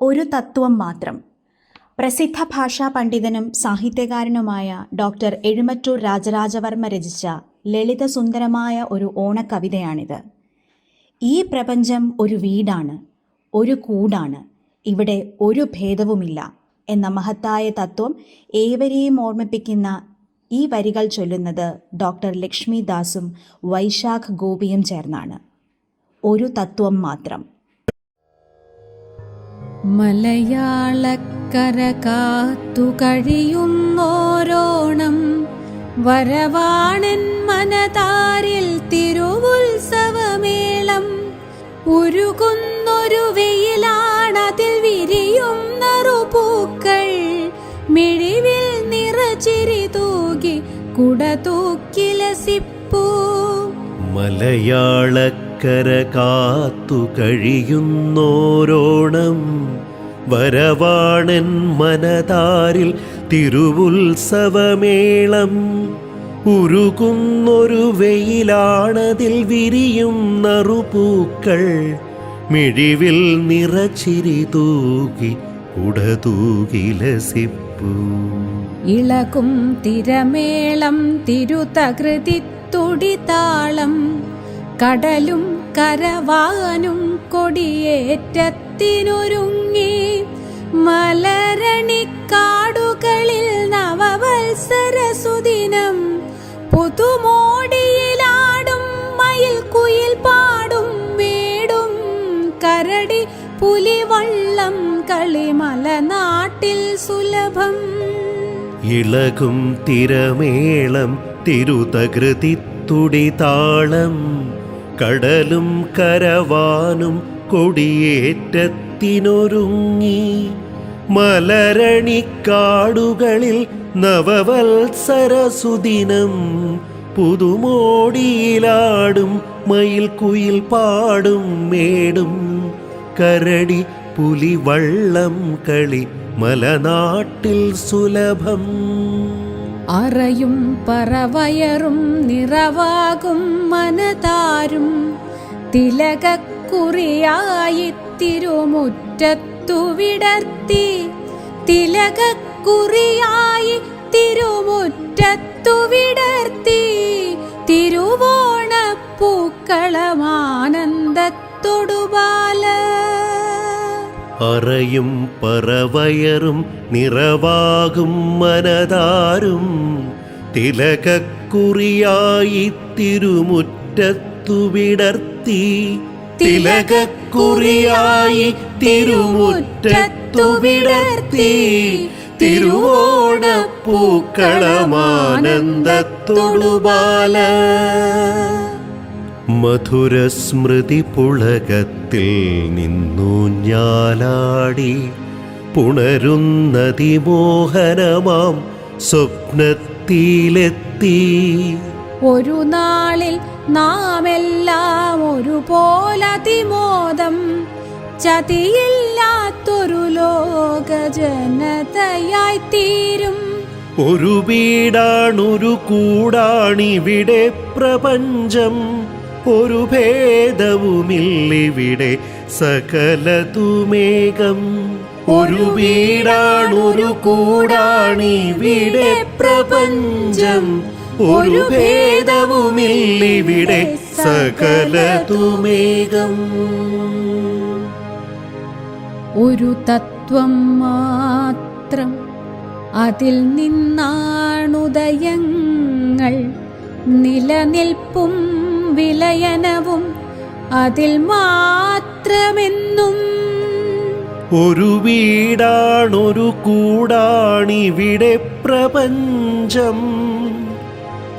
ഒരു തത്വം മാത്രം. പ്രസിദ്ധ ഭാഷാ പണ്ഡിതനും സാഹിത്യകാരനുമായ ഡോക്ടർ എഴുമറ്റൂർ രാജരാജവർമ്മ രചിച്ച ലളിതസുന്ദരമായ ഒരു ഓണക്കവിതയാണിത്. ഈ പ്രപഞ്ചം ഒരു വീടാണ് ഒരു കൂടാണ് ഇവിടെ ഒരു ഭേദവുമില്ല എന്ന മഹത്തായ തത്വം ഏവരെയും ഓർമ്മിപ്പിക്കുന്ന ഈ വരികൾ ചൊല്ലുന്നത് ഡോക്ടർ ലക്ഷ്മി ദാസും വൈശാഖ് ഗോപിയും ചേർന്നാണ്. ഒരു തത്വം മാത്രം. മലയാളക്കര കാത്തു കഴിയുന്നോരോണം വരവാണൻ മനതാരിൽ തിരുവുത്സവമേളം. ഉരുകുന്നൊരു വെയിലാണതിൽ വിരിയും പൂക്കൾ മിഴിവിൽ നിറച്ചിരി തൂകി കുട തൂക്കിലസിപ്പൂ മലയാളക്കര കാത്തു കഴിയുന്നോരോണം. വരവാണൻ മനതാരിൽ തിരുവുത്സവമേളം. ഉരുകുന്നൊരു വെയിലാണതിൽ വിരിയും നറുപൂക്കൾ. മിഴിവിൽ നിറച്ചിരി തൂകി കുടതൂകിലസിപ്പൂ ഇളകും തിരമേളം തിരുതകൃതി തുടിതാളം. കടലും കരവാനും കൊടിയേറ്റത്തിനൊരുങ്ങി. മലരണിക്കാടുകളിൽ നവവത്സര സുദിനം പുതുമോടിയിലാടും മയിൽ കുയിൽ പാടും മേടും കരടി പുലിവള്ളം കളിമല നാട്ടിൽ സുലഭം. ഇളകും തിരമേളം തിരുതകൃതി തുടിതാളം കടലും കരവാനും കൊടിയേറ്റത്തിനൊരുങ്ങി. മലരണിക്കാടുകളിൽ നവവത്സരസുദിനം പുതുമോടിയിലാടും മയിൽ കുയിൽ പാടും മേടും. കരടി പുലിവള്ളം കളി മലനാട്ടിൽ സുലഭം. അറയും പറവയറും നിറവാകും മനതാരും. തിലകക്കുറിയായി തിരുമുറ്റത്തു വിടർത്തി തിലകക്കുറിയായി തിരുമുറ്റത്തു വിടർത്തി തിരുവോണപ്പൂക്കളമാനന്ദത്തൊടുപാല അറയും പറവയറും നിറവാകും മനതാരും തിലകക്കുറിയായി തിരുമുറ്റത്തു വിടർത്തി തിലകക്കുറിയായി തിരുമുറ്റത്തു വിടർത്തി തിരുവോണപ്പൂക്കളമാനന്ദത്തൊടുപാല മധുരസ്മൃതി പുളകത്തിൽ നിന്നു ഞാലാടി പുണരുന്നതി മോഹനമാം സ്വപ്നത്തിലെത്തി. ഒരു നാളിൽ നാം എല്ലാം ഒരുപോലതിമോദം ചതിയില്ലാത്തൊരു ലോക ജനതയായി തീരും ഒരു വീടാണൊരു കൂടാണിവിടെ പ്രപഞ്ചം. ഒരു ഭേദവുമില്ലിവിടെ സകലതുമേകം. ഒരു വീടാണൊരു കൂടാണിവിടെ പ്രപഞ്ചം. ഒരു ഭേദവുമില്ലിവിടെ സകലതുമേകം. ഒരു തത്വം മാത്രം അതിൽ നിന്നാണുദയങ്ങൾ നിലനിൽപ്പും വിലയനവും അതിൽ മാത്രമെന്നും. ഒരു വീടാണൊരു കൂടാണിവിടെ പ്രപഞ്ചം.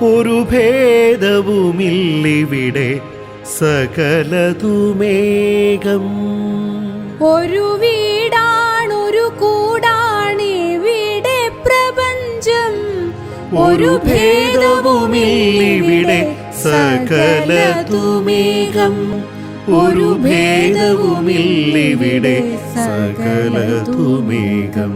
ഒരു ഭേദവുമില്ലിവിടെ സകലതുമേകം. ഒരു വീടാണൊരു കൂടാണിവിടെ പ്രപഞ്ചം. ഒരു ഭേദവുമില്ലിവിടെ സകലതുമേകം ഒരു ഭേദവുമില്ലിവിടെ. സകലതുമേകം.